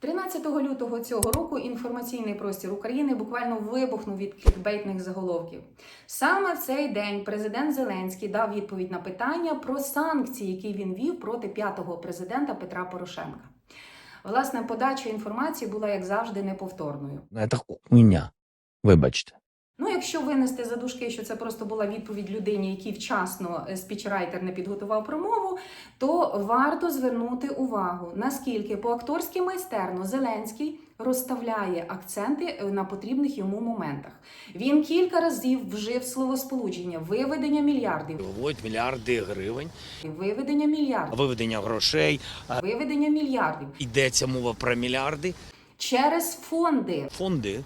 13 лютого цього року інформаційний простір України буквально вибухнув від клікбейтних заголовків. Саме в цей день президент Зеленський дав відповідь на питання про санкції, які він вів проти п'ятого президента Петра Порошенка. Власне, подача інформації була, як завжди, неповторною. Це хуйня. Вибачте. Ну, якщо винести за дужки, що це просто була відповідь людині, який вчасно е, спічрайтер не підготував промову, то варто звернути увагу, наскільки по акторськи майстерно Зеленський розставляє акценти е, на потрібних йому моментах. Він кілька разів вжив словосполучення виведення мільярдів, Виводять мільярди гривень, виведення мільярдів, виведення грошей. Виведення мільярдів Йдеться мова про мільярди. через фонди. Фонди,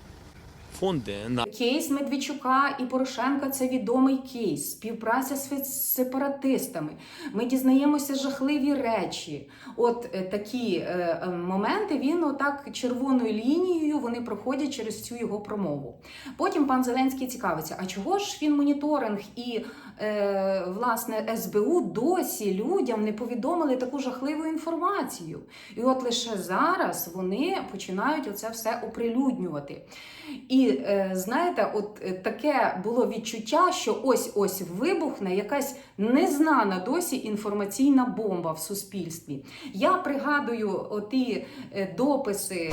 фонди на Кейс Медведчука і Порошенка це відомий кейс, співпраця з сепаратистами. Ми дізнаємося жахливі речі. От е, такі е, е, моменти він отак червоною лінією вони проходять через цю його промову. Потім пан Зеленський цікавиться: а чого ж він моніторинг і е, власне СБУ досі людям не повідомили таку жахливу інформацію? І от лише зараз вони починають оце все оприлюднювати. І е, знаєте, от е, таке було відчуття, що ось ось вибухне якась незнана досі інформаційна бомба в суспільстві. Я пригадую оті е, дописи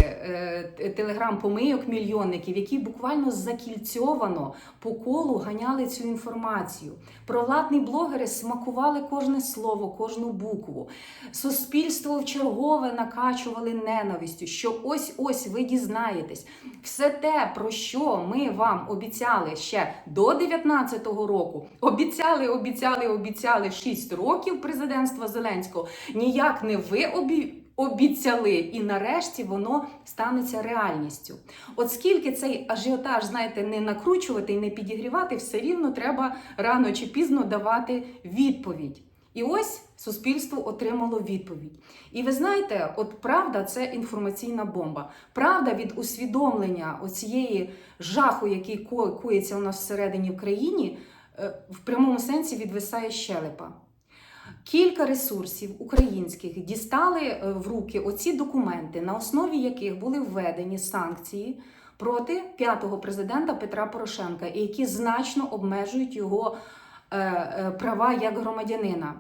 телеграм-помийок мільйонників, які буквально закільцьовано по колу ганяли цю інформацію. Провладні блогери смакували кожне слово, кожну букву. Суспільство в чергове накачували ненавистю, що ось ось ви дізнаєтесь. Все те, про що ми вам обіцяли ще до 19-го року, обіцяли, обіцяли, обіцяли 6 років президентства Зеленського, ніяк не ви обі... обіцяли, і нарешті воно станеться реальністю. От скільки цей ажіотаж, знаєте, не накручувати і не підігрівати, все рівно треба рано чи пізно давати відповідь. І ось суспільство отримало відповідь. І ви знаєте, от правда це інформаційна бомба. Правда від усвідомлення оцієї жаху, який ко- коїться у нас всередині в країні, е, в прямому сенсі відвисає щелепа. Кілька ресурсів українських дістали е, в руки оці документи, на основі яких були введені санкції проти п'ятого президента Петра Порошенка, і які значно обмежують його права як громадянина.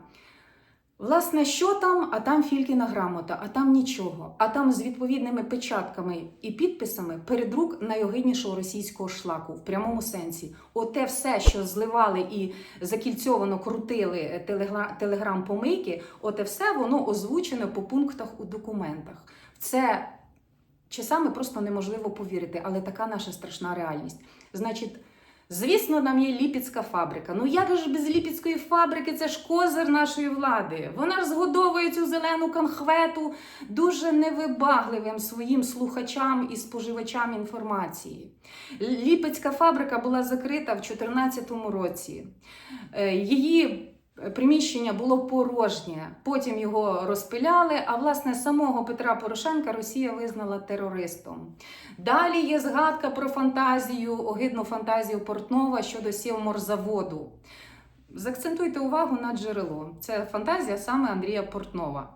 Власне, що там, а там Фількіна грамота, а там нічого. А там з відповідними печатками і підписами передрук найогиднішого російського шлаку в прямому сенсі. Оте все, що зливали і закільцьовано крутили телеграм-помийки, оте все воно озвучено по пунктах у документах. Це часами просто неможливо повірити, але така наша страшна реальність. Значить, Звісно, нам є Ліпецька фабрика. Ну як ж без Ліпецької фабрики? Це ж козир нашої влади. Вона ж згодовує цю зелену конхвету дуже невибагливим своїм слухачам і споживачам інформації. Ліпецька фабрика була закрита в 2014 році. Е, Її приміщення було порожнє. Потім його розпиляли. А власне самого Петра Порошенка Росія визнала терористом. Далі є згадка про фантазію, огидну фантазію Портнова щодо сівморзаводу. Заакцентуйте увагу на джерело. Це фантазія саме Андрія Портнова.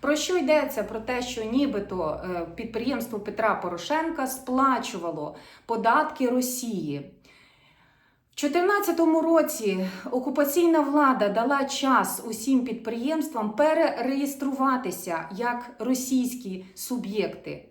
Про що йдеться? Про те, що нібито е, підприємство Петра Порошенка сплачувало податки Росії. В 2014 році окупаційна влада дала час усім підприємствам перереєструватися як російські суб'єкти.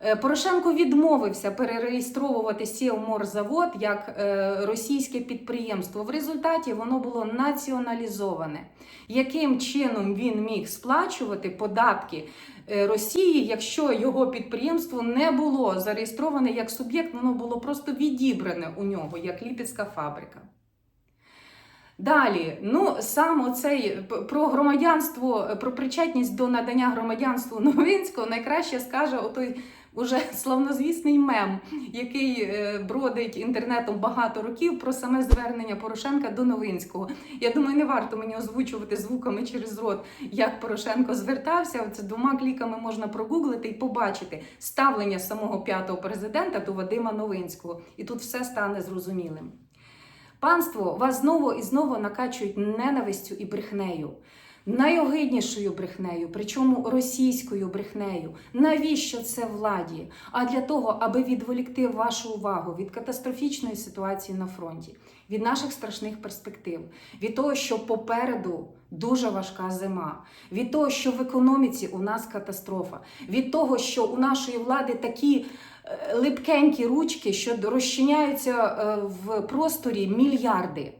Е, Порошенко відмовився перереєстровувати Сєвморзавод як е, російське підприємство. В результаті воно було націоналізоване. Яким чином він міг сплачувати податки е, Росії, якщо його підприємство не було зареєстроване як суб'єкт, воно було просто відібране у нього як ліпецька фабрика. Далі, ну сам оцей про громадянство, про причетність до надання громадянству Новинського найкраще скаже отой уже славнозвісний мем, який е, бродить інтернетом багато років про саме звернення Порошенка до Новинського. Я думаю, не варто мені озвучувати звуками через рот, як Порошенко звертався. Це двома кліками можна прогуглити і побачити ставлення самого п'ятого президента до Вадима Новинського. І тут все стане зрозумілим. Панство вас знову і знову накачують ненавистю і брехнею. Найогиднішою брехнею, причому російською брехнею. Навіщо це владі? А для того, аби відволікти вашу увагу від катастрофічної ситуації на фронті, від наших страшних перспектив, від того, що попереду дуже важка зима, від того, що в економіці у нас катастрофа, від того, що у нашої влади такі е, липкенькі ручки, що розчиняються е, в просторі мільярди.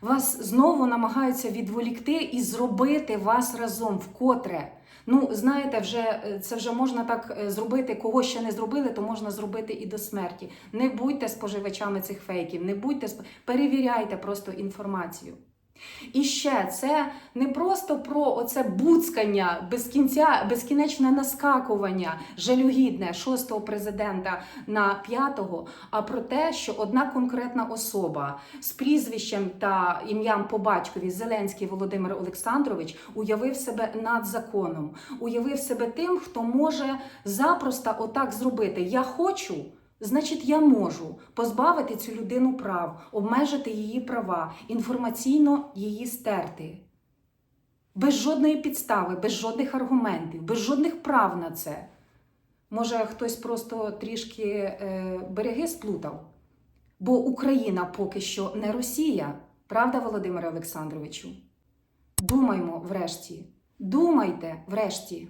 Вас знову намагаються відволікти і зробити вас разом вкотре. Ну, знаєте, вже е, це вже можна так е, зробити, кого ще не зробили, то можна зробити і до смерті. Не будьте споживачами цих фейків, не будьте перевіряйте просто інформацію. І ще це не просто про оце буцкання без кінця, безкінечне наскакування жалюгідне шостого президента на п'ятого, а про те, що одна конкретна особа з прізвищем та ім'ям по батькові Зеленський Володимир Олександрович уявив себе над законом, уявив себе тим, хто може запросто отак зробити. Я хочу. Значить, я можу позбавити цю людину прав, обмежити її права, інформаційно її стерти. Без жодної підстави, без жодних аргументів, без жодних прав на це. Може, хтось просто трішки е, береги сплутав? Бо Україна поки що не Росія, правда, Володимире Олександровичу? Думаймо врешті. Думайте врешті.